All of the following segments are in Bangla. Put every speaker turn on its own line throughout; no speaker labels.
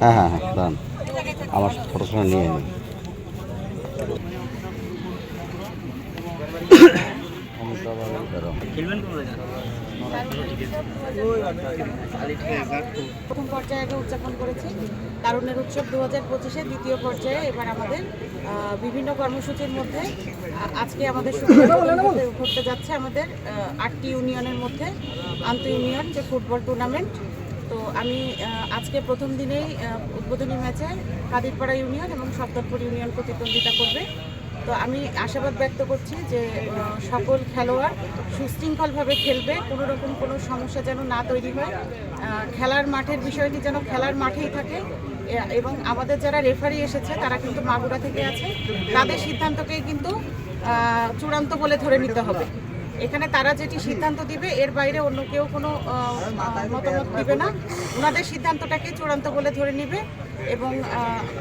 হ্যাঁ হ্যাঁ হ্যাঁ দাঁড়ান। আমার ফটো নিয়ে নিন।
প্রথম পর্যায়ে আগে উদযাপন করেছি। তারুণ্যের উৎসব দু হাজার পঁচিশে দ্বিতীয় পর্যায়ে। এবার আমাদের বিভিন্ন কর্মসূচির মধ্যে আজকে আমাদের করতে যাচ্ছে আমাদের আটটি ইউনিয়নের মধ্যে। আন্ত ইউনিয়ন যে ফুটবল টুর্নামেন্ট তো আমি আজকে প্রথম দিনেই উদ্বোধনী ম্যাচে কাদিরপাড়া ইউনিয়ন এবং সপ্তরপুর ইউনিয়ন প্রতিদ্বন্দ্বিতা করবে। তো আমি আশাবাদ ব্যক্ত করছি যে সকল খেলোয়াড় সুশৃঙ্খলভাবে খেলবে কোনো রকম কোনো সমস্যা যেন না তৈরি হয়। খেলার মাঠের বিষয়টি যেন খেলার মাঠেই থাকে। এবং আমাদের যারা রেফারি এসেছে, তারা কিন্তু মাগুরা থেকে আছে। তাদের সিদ্ধান্তকেই কিন্তু চূড়ান্ত বলে ধরে নিতে হবে। এখানে তারা যেটি সিদ্ধান্ত দিবে, এর বাইরে অন্য কেউ কোনো মতামত দিবে না। ওনাদের সিদ্ধান্তটাকে চূড়ান্ত বলে ধরে নিবে এবং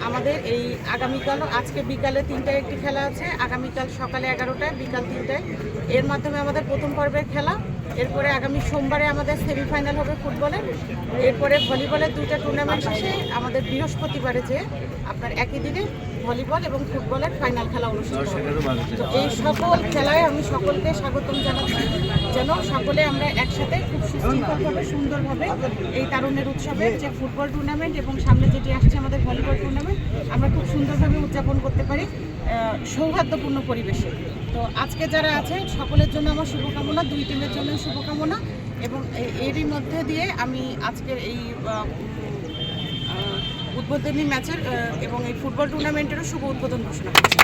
আমাদের এই আগামীকাল, আজকে বিকালে তিনটায় একটি খেলা আছে। আগামীকাল সকালে এগারোটায়, বিকাল তিনটায়। এর মাধ্যমে আমাদের প্রথম পর্বের খেলা। এরপরে আগামী সোমবারে আমাদের সেমিফাইনাল হবে ফুটবলের এরপরে ভলিবলের দুইটা টুর্নামেন্ট শেষে আমাদের বৃহস্পতিবারে যে আপনার একই দিনে ভলিবল এবং ফুটবলের ফাইনাল খেলা অনুষ্ঠিত তো এই সকল খেলায় আমি সকলকে স্বাগতম জানাচ্ছি। যেন সকলে আমরা একসাথে খুব সুশৃঙ্খলভাবে, সুন্দরভাবে এই তারুণ্যের উৎসবে যে ফুটবল টুর্নামেন্ট এবং সামনে যেটি আসছে আমাদের ভলিবল টুর্নামেন্ট আমরা খুব সুন্দরভাবে উদযাপন করতে পারি সৌহার্দ্যপূর্ণ পরিবেশে। তো আজকে যারা আছে, সকলের জন্য আমার শুভকামনা, দুই টিমের জন্য শুভকামনা এবং এরই মধ্যে দিয়ে আমি আজকের এই উদ্বোধনী ম্যাচের এবং এই ফুটবল টুর্নামেন্টেরও শুভ উদ্বোধন ঘোষণা করছি।